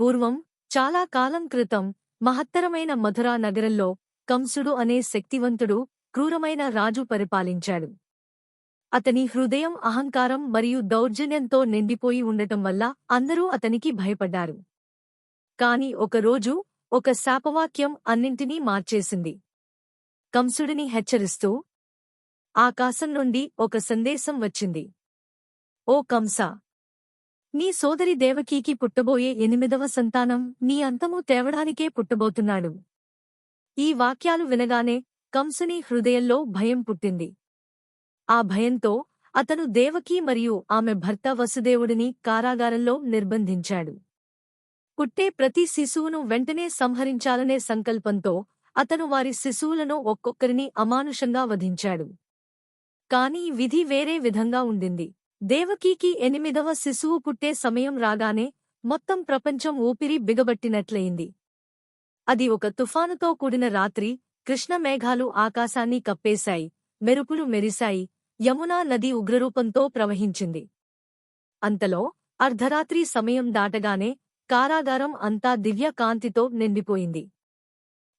పూర్వం చాలా కాలం క్రితం మహత్తరమైన మధురా నగరంలో కంసుడు అనే శక్తివంతుడు క్రూరమైన రాజు పరిపాలించాడు. అతని హృదయం అహంకారం మరియు దౌర్జన్యంతో నిండిపోయి ఉండటం వల్ల అందరూ అతనికి భయపడ్డారు. కాని ఒకరోజు ఒక శాపవాక్యం అన్నింటినీ మార్చేసింది. కంసుడిని హెచ్చరిస్తూ ఆకాశం నుండి ఒక సందేశం వచ్చింది. ఓ కంస నీ సోదరి దేవకీకి పుట్టబోయే ఎనిమిదవ సంతానం నీ అంతము తేవడానికే పుట్టబోతున్నాడు. ఈ వాక్యాలు వినగానే కంసుని హృదయంలో భయం పుట్టింది. ఆ భయంతో అతను దేవకీ మరియు ఆమె భర్త వసుదేవుడిని కారాగారంలో నిర్బంధించాడు. పుట్టే ప్రతి శిశువును వెంటనే సంహరించాలనే సంకల్పంతో అతను వారి శిశువులను ఒక్కొక్కరిని అమానుషంగా వధించాడు. కాని విధి వేరే విధంగా ఉండింది. దేవకీకి ఎనిమిదవ శిశువు పుట్టే సమయం రాగానే మొత్తం ప్రపంచం ఊపిరి బిగబట్టినట్లయింది. అది ఒక తుఫానుతో కూడిన రాత్రి కృష్ణమేఘాలు ఆకాశాన్ని కప్పేశాయి మెరుపులు మెరిశాయి యమునా నది ఉగ్రరూపంతో ప్రవహించింది. అంతలో అర్ధరాత్రి సమయం దాటగానే కారాగారం అంతా దివ్య కాంతితో నిండిపోయింది.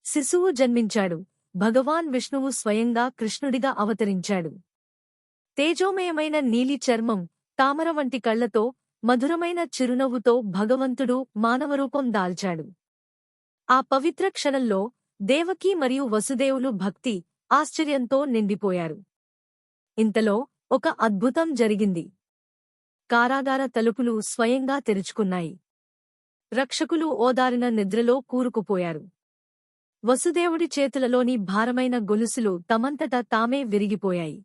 శిశువు జన్మించాడు భగవాన్ విష్ణువు స్వయంగా కృష్ణుడిగా అవతరించాడు. తేజోమయమైన నీలి చర్మం తామర వంటి కళ్ళతో మధురమైన చిరునవ్వుతో భగవంతుడు మానవరూపం దాల్చాడు. ఆ పవిత్ర క్షణంలో దేవకీ మరియు వసుదేవులు భక్తి ఆశ్చర్యంతో నిండిపోయారు. ఇంతలో ఒక అద్భుతం జరిగింది. కారాగార తలుపులు స్వయంగా తెరుచుకున్నాయి. రక్షకులు ఓదారిన నిద్రలో కూరుకుపోయారు. వసుదేవుడి చేతులలోని భారమైన గొలుసులు తమంతట తామే విరిగిపోయాయి.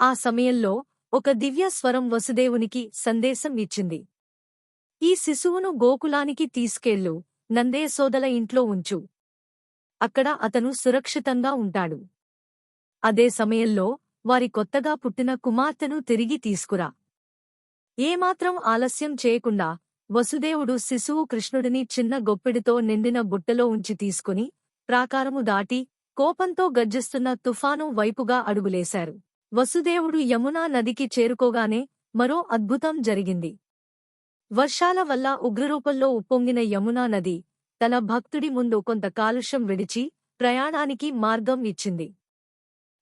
ఆ సమయంలో ఒక దివ్య స్వరం వసుదేవునికి సందేశం ఇచ్చింది. ఈ శిశువును గోకులానికి తీసుకెళ్ళు నందేసోదల ఇంట్లో ఉంచు. అక్కడ అతను సురక్షితంగా ఉంటాడు. అదే సమయంలో వారి కొత్తగా పుట్టిన కుమార్తెను తిరిగి తీసుకురా. ఏమాత్రం ఆలస్యం చేయకుండా వసుదేవుడు శిశువు కృష్ణుడిని చిన్న గొప్పిడితో నిండిన బుట్టలో ఉంచి తీసుకుని ప్రాకారము దాటి కోపంతో గర్జిస్తున్న తుఫాను వైపుగా అడుగులేశారు. వసుదేవుడు యమునా నదికి చేరుకోగానే మరో అద్భుతం జరిగింది. వర్షాల వల్ల ఉగ్రరూపంలో ఉప్పొంగిన యమునా నది తన భక్తుడి ముందు కొంత కాలుష్యం విడిచి ప్రయాణానికి మార్గం ఇచ్చింది.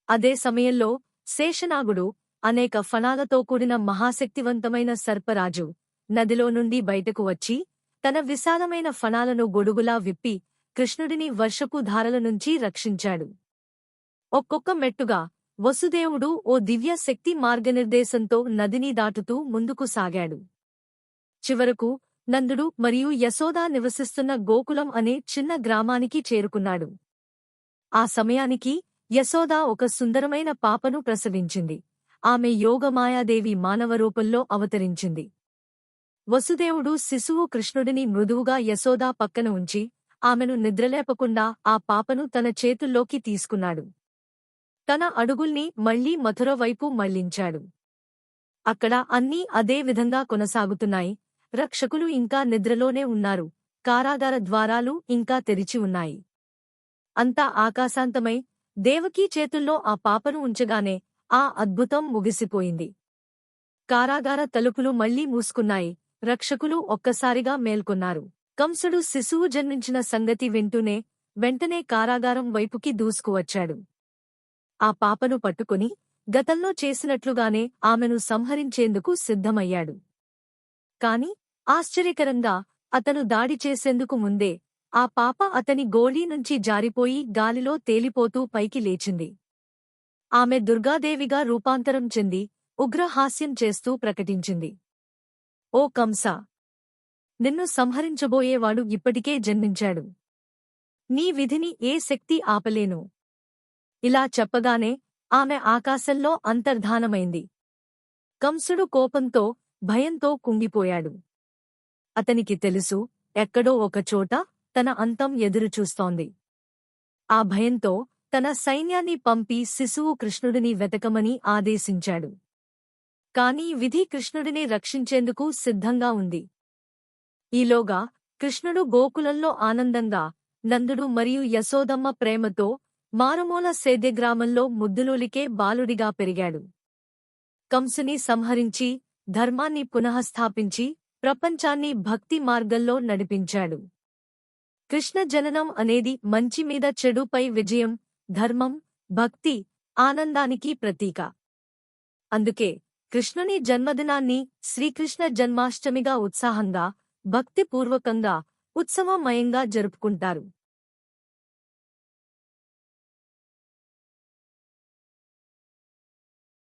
అదే సమయంలో శేషనాగుడు అనేక ఫణాలతో కూడిన మహాశక్తివంతమైన సర్పరాజు నదిలో నుండి బయటకు వచ్చి తన విశాలమైన ఫణాలను గొడుగులా విప్పి కృష్ణుడిని వర్షపు ధారల నుంచి రక్షించాడు. ఒక్కొక్క మెట్టుగా వసుదేవుడు ఓ దివ్య శక్తి మార్గనిర్దేశంతో నదిని దాటుతూ ముందుకు సాగాడు. చివరకు నందుడు మరియు యశోదా నివసిస్తున్న గోకులం అనే చిన్న గ్రామానికి చేరుకున్నాడు. ఆ సమయానికి యశోదా ఒక సుందరమైన పాపను ప్రసవించింది. ఆమె యోగమాయాదేవి మానవరూపంలో అవతరించింది. వసుదేవుడు శిశువు కృష్ణుడిని మృదువుగా యశోదా పక్కన ఉంచి ఆమెను నిద్రలేపకుండా ఆ పాపను తన చేతుల్లోకి తీసుకున్నాడు. తన అడుగుల్ని మళ్ళీ మథుర వైపు మళ్ళించాడు అక్కడ అన్నీ అదే విధంగా కొనసాగుతున్నాయి. రక్షకులు ఇంకా నిద్రలోనే ఉన్నారు. కారాగార ద్వారాలు ఇంకా తెరిచి ఉన్నాయి. అంతా ఆకాశాంతమై దేవకీ చేతుల్లో ఆ పాపను ఉంచగానే ఆ అద్భుతం ముగిసిపోయింది. కారాగార తలుపులు మళ్ళీ మూసుకున్నాయి. రక్షకులు ఒక్కసారిగా మేల్కొన్నారు. కంసుడు శిశువు జన్మించిన సంగతి వింటూనే వెంటనే కారాగారం వైపుకి దూసుకువచ్చాడు. ఆ పాపను పట్టుకుని గతంలో చేసినట్లుగానే ఆమెను సంహరించేందుకు సిద్ధమయ్యాడు. కాని ఆశ్చర్యకరంగా అతను దాడి చేసేందుకు ముందే ఆ పాప అతని గోళీ నుంచి జారిపోయి గాలిలో తేలిపోతూ పైకి లేచింది. ఆమె దుర్గాదేవిగా రూపాంతరం చెంది ఉగ్రహాస్యం చేస్తూ ప్రకటించింది. ఓ కంస! నిన్ను సంహరించబోయేవాడు ఇప్పటికే జన్మించాడు. నీ విధిని ఏ శక్తి ఆపలేను. ఇలా చెప్పగానే ఆమె ఆకాశంలో అంతర్ధానమైంది. కంసుడు కోపంతో భయంతో కుంగిపోయాడు. అతనికి తెలుసు ఎక్కడో ఒకచోట తన అంతం ఎదురుచూస్తోంది ఆ భయంతో తన సైన్యాన్ని పంపి శిశువు కృష్ణుడిని వెతకమని ఆదేశించాడు. కాని విధి కృష్ణుడిని రక్షించేందుకు సిద్ధంగా ఉంది. ఈలోగా కృష్ణుడు గోకులంలో ఆనందంగా నందుడు మరియు యశోదమ్మ ప్రేమతో మారుమూల సేద్యగ్రామంలో ముద్దులోలికే బాలుడిగా పెరిగాడు. కంసుని సంహరించి ధర్మాన్ని పునఃస్థాపించి ప్రపంచాన్ని భక్తి మార్గంలో నడిపించాడు. కృష్ణ జననం అనేది మంచి మీద చెడుపై విజయం ధర్మం భక్తి ఆనందానికి ప్రతీక. అందుకే కృష్ణుని జన్మదినాన్ని శ్రీకృష్ణ జన్మాష్టమిగా ఉత్సాహంగా భక్తిపూర్వకంగా ఉత్సవమయంగా జరుపుకుంటారు.